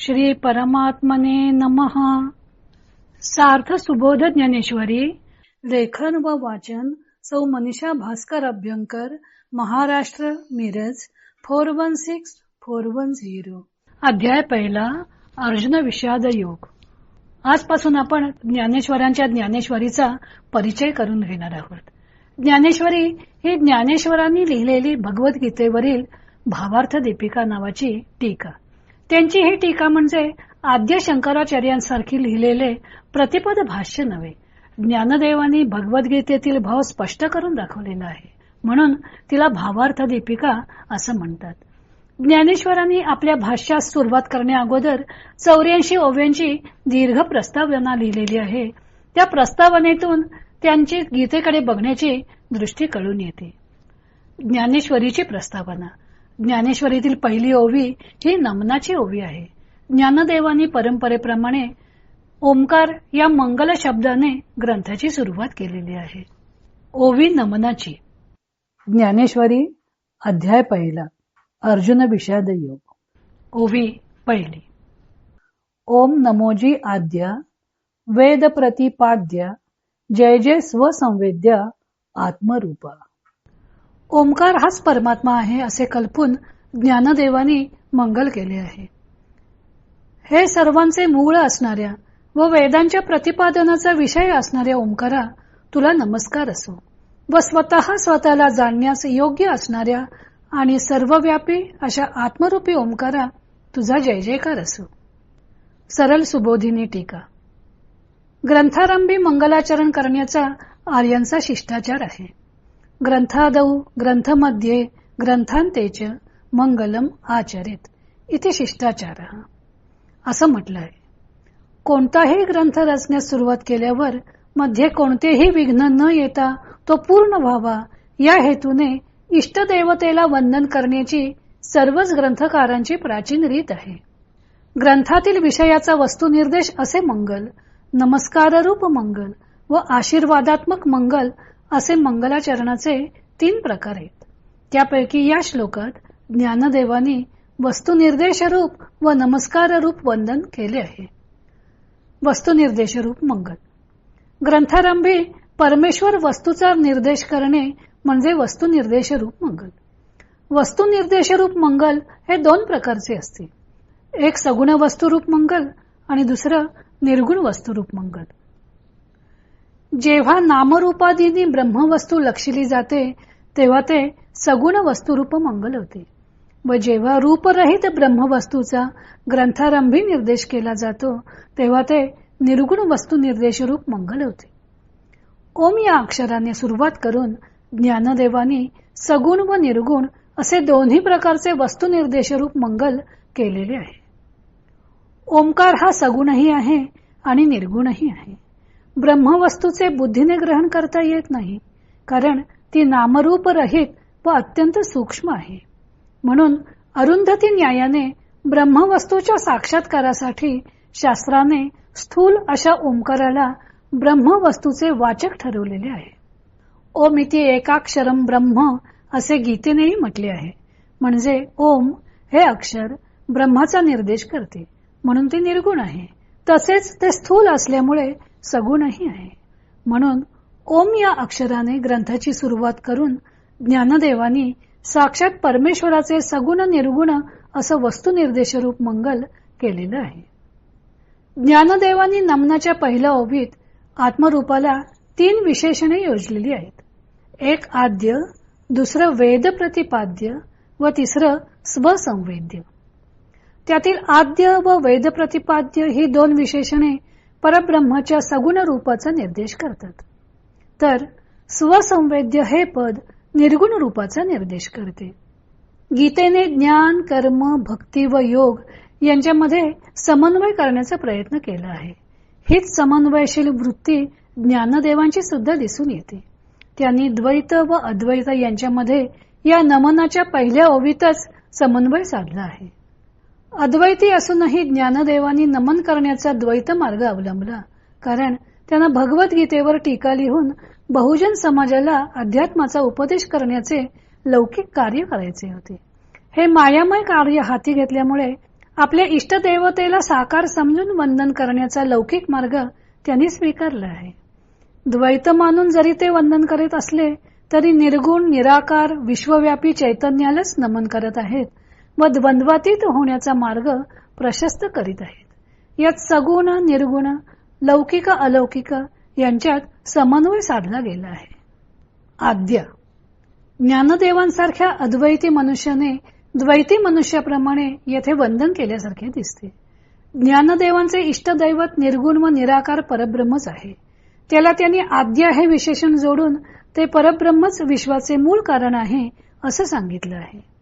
श्री परमात्मने नमः. सार्थ सुबोध ज्ञानेश्वरी लेखन व वाचन सौ Manisha Bhaskar Abhyankar Maharashtra Miraj four one six four one zero. अध्याय पहिला अर्जुन विषाद योग. आजपासून आपण ज्ञानेश्वरांच्या ज्ञानेश्वरीचा परिचय करून घेणार आहोत. ज्ञानेश्वरी ही ज्ञानेश्वरांनी लिहिलेली भगवद्गीतेवरील भावार्थ दीपिका नावाची टीका. त्यांची ही टीका म्हणजे आद्य शंकराचार्यांसारखी लिहिलेले प्रतिपद भाष्य नव्हे. ज्ञानदेवानी भगवद्गीतेतील भाव स्पष्ट करून दाखवलेला आहे. म्हणून तिला भावार्थ दीपिका असं म्हणतात. ज्ञानेश्वरांनी आपल्या भाष्यास सुरुवात करण्या अगोदर चौऱ्याऐंशी ओव्यांची दीर्घ प्रस्तावना लिहिलेली आहे. त्या प्रस्तावनेतून त्यांची गीतेकडे बघण्याची दृष्टी कळून येते. ज्ञानेश्वरीची प्रस्तावना. ज्ञानेश्वरीतील पहिली ओवी ही नमनाची ओवी आहे. ज्ञानदेवानी परंपरेप्रमाणे ओंकार या मंगल शब्दाने ग्रंथाची सुरुवात केलेली आहे. ओवी नमनाची. ज्ञानेश्वरी अध्याय पहिला अर्जुन विषाद योग. ओवी पहिली. ओम नमोजी आद्य वेद प्रतिपाद्य जय जय स्वसंवेद्य आत्मरूपा. ओंकार हाच परमात्मा आहे असे कल्पून ज्ञानदेवानी मंगल केले आहे. हे सर्वांचे मूळ असणाऱ्या व वेदांच्या प्रतिपादनाचा विषय असणाऱ्या ओंकारा तुला नमस्कार असो. व स्वतः स्वतःला जाणण्यास योग्य असणाऱ्या आणि सर्वव्यापी अशा आत्मरूपी ओंकारा तुझा जय जयकार असो. सरल सुबोधिनी टीका. ग्रंथारंभी मंगलाचरण करण्याचा आर्यांचा शिष्टाचार आहे. ग्रंथादौ ग्रंथमध्ये ग्रंथांतेच मंगलम आचरित. इथे शिष्टाचार. असं म्हटलं आहे कोणताही ग्रंथ रचण्यास सुरुवात केल्यावर मध्ये कोणतेही विघ्न न येता तो पूर्ण व्हावा या हेतूने इष्टदेवतेला वंदन करण्याची सर्वच ग्रंथकारांची प्राचीन रीत आहे. ग्रंथातील विषयाचा वस्तुनिर्देश असे मंगल नमस्काररूप मंगल व आशीर्वादात्मक मंगल असे मंगलाचरणाचे तीन प्रकार आहेत. त्यापैकी या श्लोकात ज्ञानदेवानी वस्तुनिर्देश रूप व नमस्कार रूप वंदन केले आहे. वस्तुनिर्देश रूप मंगल. ग्रंथारंभी परमेश्वर वस्तूचा निर्देश करणे म्हणजे वस्तुनिर्देश रूप मंगल. वस्तुनिर्देश रूप मंगल हे दोन प्रकारचे असते. एक सगुण वस्तुरूप मंगल आणि दुसरं निर्गुण वस्तुरूप मंगल. जेव्हा नामरूपादीनी ब्रह्मवस्तू लक्षली जाते तेव्हा ते सगुण वस्तुरूप मंगल होते. व जेव्हा रूपरहित ब्रह्मवस्तूचा ग्रंथारंभी निर्देश केला जातो तेव्हा ते निर्गुण वस्तू निर्देश रूप मंगल होते. ओम या अक्षराने सुरुवात करून ज्ञानदेवानी सगुण व निर्गुण असे दोन्ही प्रकारचे वस्तुनिर्देश रूप मंगल केलेले आहे. ओंकार हा सगुणही आहे आणि निर्गुणही आहे. ब्रह्मवस्तूचे बुद्धीने ग्रहण करता येत नाही कारण ती नामरूप रहित व अत्यंत सूक्ष्म आहे. म्हणून अरुंधती न्यायाने ब्रह्मवस्तूच्या साक्षात्कारासाठी शास्त्राने स्थूल अशा ओंकाराला ब्रह्मवस्तूचे वाचक ठरवलेले आहे. ओम इथे एकाक्षरम ब्रह्म असे गीतेनेही म्हटले आहे. म्हणजे ओम हे अक्षर ब्रह्माचा निर्देश करते म्हणून ते निर्गुण आहे. तसेच ते स्थूल असल्यामुळे सगुणही आहे. म्हणून ओम या अक्षराने ग्रंथाची सुरुवात करून ज्ञानदेवानी साक्षात परमेश्वराचे सगुण निर्गुण असं वस्तुनिर्देशरूप मंगल केलेलं आहे. ज्ञानदेवानी नमनाच्या पहिल्या ओवीत आत्मरूपाला तीन विशेषणे योजलेली आहेत. एक आद्य दुसरं वेद प्रतिपाद्य व तिसरं स्वसंवेद्य. त्यातील आद्य व वेद प्रतिपाद्य ही दोन विशेषणे परब्रह्माच्या सगुण रूपाचा निर्देश करतात. तर स्वसंवेद्य हे पद निर्गुण रूपाचा निर्देश करते. गीतेने ज्ञान कर्म भक्ती व योग यांच्यामध्ये समन्वय करण्याचा प्रयत्न केला आहे. हीच समन्वयशील वृत्ती ज्ञानदेवांची सुद्धा दिसून येते. त्यांनी द्वैत व अद्वैत यांच्यामध्ये या नमनाच्या पहिल्या ओवीतच समन्वय साधला आहे. अद्वैती असूनही ज्ञानदेवानी नमन करण्याचा द्वैत मार्ग अवलंबला. कारण त्यांना भगवद्गीतेवर टीका लिहून बहुजन समाजाला अध्यात्माचा उपदेश करण्याचे लौकिक कार्य करायचे होते. हे मायामय कार्य हाती घेतल्यामुळे आपल्या इष्टदेवतेला साकार समजून वंदन करण्याचा लौकिक मार्ग त्यांनी स्वीकारला आहे. द्वैत मानून जरी ते वंदन करीत असले तरी निर्गुण निराकार विश्वव्यापी चैतन्यालाच नमन करत आहेत. व द्वंद्वातीत होण्याचा मार्ग प्रशस्त करीत आहेत. यात सगुण निर्गुण लौकिक अलौकिक यांच्यात समन्वय साधला गेला आहे. आद्य. ज्ञानदेवांसारख्या अद्वैती मनुष्याने द्वैती मनुष्याप्रमाणे येथे वंदन केल्यासारखे दिसते. ज्ञानदेवांचे इष्टदैवत निर्गुण व निराकार परब्रह्मच आहे. त्याला त्यांनी आद्य हे विशेषण जोडून ते परब्रह्मच विश्वाचे मूळ कारण आहे असं सांगितलं आहे.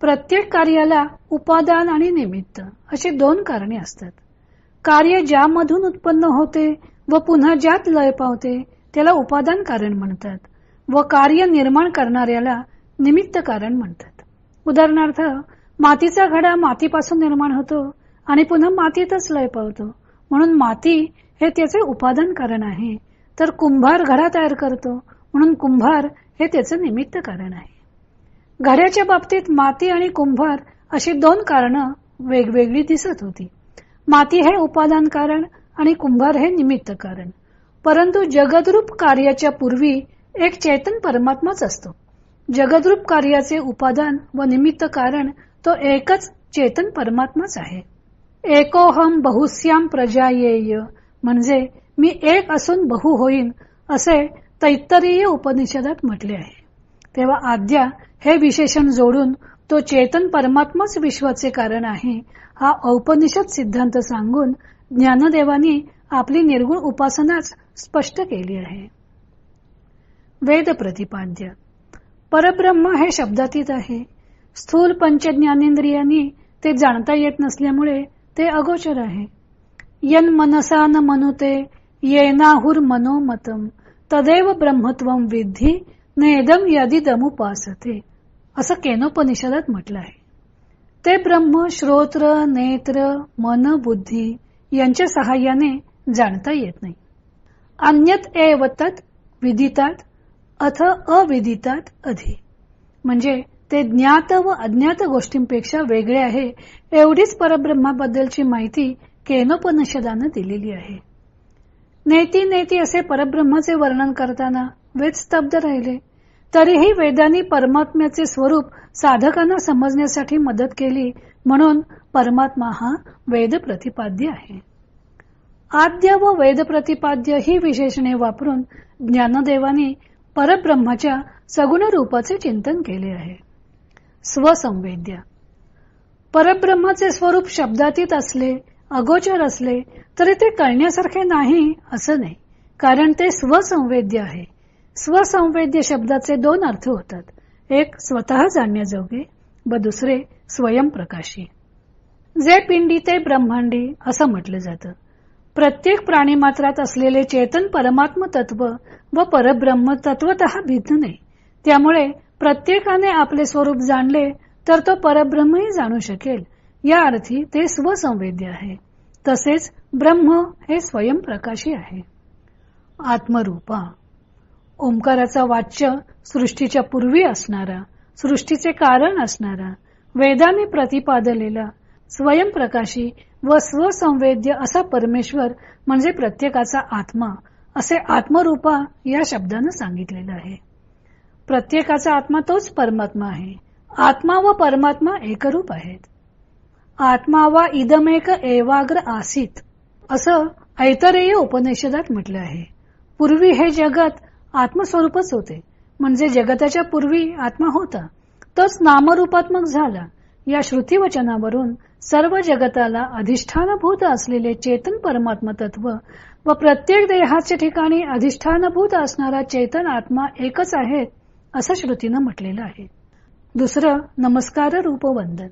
प्रत्येक कार्याला उपादान आणि निमित्त अशी दोन कारणे असतात. कार्य ज्यामधून उत्पन्न होते व पुन्हा ज्यात लय पावते त्याला उपादान कारण म्हणतात व कार्य निर्माण करणाऱ्याला निमित्त कारण म्हणतात. उदाहरणार्थ मातीचा घडा मातीपासून निर्माण होतो आणि पुन्हा मातीतच लय पावतो. म्हणून माती हे त्याचे उपादान कारण आहे. तर कुंभार घडा तयार करतो. म्हणून कुंभार हे त्याचे निमित्त कारण आहे. घड्याच्या बाबतीत माती आणि कुंभार अशी दोन कारणं वेगवेगळी दिसत होती. माती हे उपादान कारण आणि कुंभार हे निमित्त कारण. परंतु जगद्रूप कार्याच्या पूर्वी एक चैतन परमात्माच असतो. जगद्रूप कार्याचे उपादान व निमित्त कारण तो एकच चेतन परमात्माच आहे. एकोहम बहुस्याम प्रजा येय म्हणजे मी एक असून बहु होईन असे तैत्तरीय उपनिषदात म्हटले आहे. तेव्हा आद्या हे विशेषण जोडून तो चेतन परमात्माच विश्वाचे कारण आहे हा औपनिषद सिद्धांत सांगून ज्ञानदेवानी आपली निर्गुण उपासनाच स्पष्ट केली आहे. वेद प्रतिपाद्य. परब्रह्म हे शब्दातीत आहे. स्थूल पंचज्ञानेंद्रियांनी ते जाणता येत नसल्यामुळे ते अगोचर आहे. यन मनसा न मनुते येनाहुर मनोमतम तदेव ब्रह्मत्वम विद्धी नेदम यदिदमुपासते असं केनोपनिषदात म्हटलं आहे. ते ब्रह्म श्रोत्र नेत्र मन बुद्धी यांच्या सहाय्याने जाणता येत नाही. अन्यत एवतात विदितात अथ अविदितात अधि. म्हणजे ते ज्ञात व अज्ञात गोष्टींपेक्षा वेगळे आहे एवढीच परब्रह्माबद्दलची माहिती केनोपनिषदानं दिलेली आहे. नेती नेती असे परब्रह्माचे वर्णन करताना वेद स्तब्ध राहिले. तरीही वेदांनी परमात्म्याचे स्वरूप साधकांना समजण्यासाठी मदत केली म्हणून परमात्मा हा वेद प्रतिपाद्य आहे. आद्य व वेद प्रतिपाद्य ही विशेषणे वापरून ज्ञानदेवानी परब्रह्माच्या सगुण रूपाचे चिंतन केले आहे. स्वसंवेद्य. परब्रह्माचे स्वरूप शब्दातीत असले अगोचर असले तरी ते कळण्यासारखे नाही असं नाही कारण ते स्वसंवेद्य आहे. स्वसंवेद्य शब्दाचे दोन अर्थ होतात. एक स्वतः जाणण्याजोगे व दुसरे स्वयंप्रकाशी जे पिंडी ते ब्रह्मांडी असं म्हटलं जातं. प्रत्येक प्राणी मात्रात असलेले चेतन परमात्म तत्व व परब्रह्म तत्वत भिन्न नाही. त्यामुळे प्रत्येकाने आपले स्वरूप जाणले तर तो परब्रह्मही जाणू शकेल. या अर्थी ते स्वसंवेद्य आहे. तसेच ब्रह्म हे स्वयंप्रकाशी आहे. आत्मरूपा. ओंकाराचा वाच्य सृष्टीच्या पूर्वी असणारा सृष्टीचे कारण असणारा वेदाने प्रतिपादलेला स्वयंप्रकाशी व स्वसंवेद्य असा परमेश्वर म्हणजे प्रत्येकाचा आत्मा असे आत्मरूपा या शब्दानं सांगितलेलं आहे. प्रत्येकाचा आत्मा तोच परमात्मा आहे. आत्मा व परमात्मा एकरूप आहेत. आत्मा वा इदमेक एवाग्र आसित असं ऐतरेय उपनिषदात म्हटलं आहे. पूर्वी हे जगत आत्मस्वरूपच होते. म्हणजे जगताच्या पूर्वी आत्मा होता. तोच नामरूपात्मक झाला. या श्रुतीवचनावरून सर्व जगताला अधिष्ठानभूत असलेले चेतन परमात्म तत्व व प्रत्येक देहाच्या ठिकाणी अधिष्ठानभूत असणारा चेतन आत्मा एकच आहे असं श्रुतीनं म्हटलेलं आहे. दुसरं नमस्कार रूप वंदन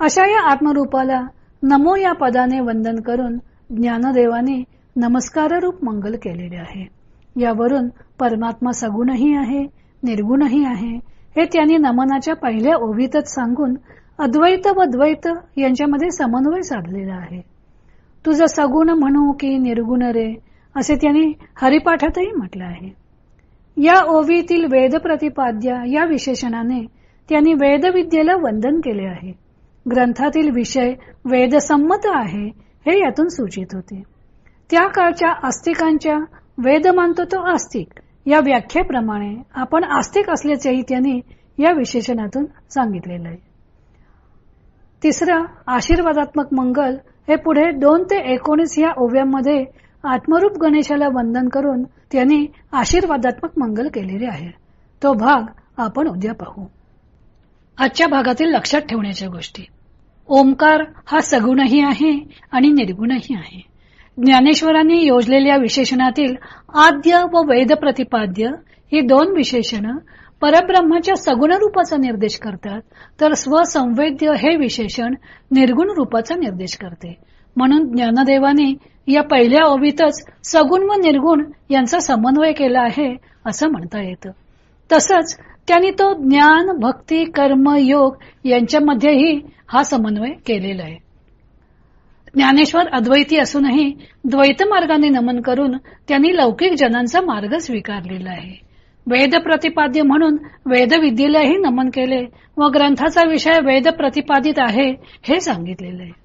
अशा या आत्मरूपाला नमो या पदाने वंदन करून ज्ञानदेवाने नमस्कार रूप मंगल केलेले आहे. यावरून परमात्मा सगुणही आहे निर्गुणही आहे. हे त्यांनी नमनाच्या पहिल्या ओवीतच सांगून अद्वैत व द्वैत यांच्यामध्ये समन्वय साधलेला आहे. तुझं सगुण म्हणू की निर्गुण रे असे त्यांनी हरिपाठातही म्हटलं आहे. या ओवीतील वेद प्रतिपाद्या या विशेषणाने त्यांनी वेदविद्येला वंदन केले आहे. ग्रंथातील विषय वेदसंमत आहे हे यातून सूचित होते. त्या काळच्या आस्तिकांच्या वेद मानतो तो आस्तिक. या व्याख्येप्रमाणे आपण आस्तिक असल्याचेही त्यांनी या विशेषणातून सांगितलेलं आहे. तिसरं आशीर्वादात्मक मंगल हे पुढे दोन ते एकोणीस या ओव्यांमध्ये आत्मरूप गणेशाला वंदन करून त्यांनी आशीर्वादात्मक मंगल केलेले आहे. तो भाग आपण उद्या पाहू. आजच्या भागातील लक्षात ठेवण्याच्या गोष्टी. ओंकार हा सगुणही आहे आणि निर्गुणही आहे. ज्ञानेश्वरांनी योजलेल्या विशेषणातील आद्य व वेद प्रतिपाद्य ही दोन विशेषण परब्रह्माच्या सगुण रूपाचा निर्देश करतात तर स्वसंवेद्य हे विशेषण निर्गुण रूपाचा निर्देश करते. म्हणून ज्ञानदेवाने या पहिल्या ओवीतच सगुण व निर्गुण यांचा समन्वय केला आहे असं म्हणता येतं. तसंच त्यांनी तो ज्ञान भक्ती कर्म योग यांच्यामध्येही हा समन्वय केलेला आहे. ज्ञानेश्वर अद्वैती असूनही द्वैत मार्गाने नमन करून त्यांनी लौकिक जनांचा मार्ग स्वीकारलेला आहे. वेद प्रतिपाद्य म्हणून वेदविद्येलाही नमन केले व ग्रंथाचा विषय वेद प्रतिपादित आहे हे सांगितलेले आहे.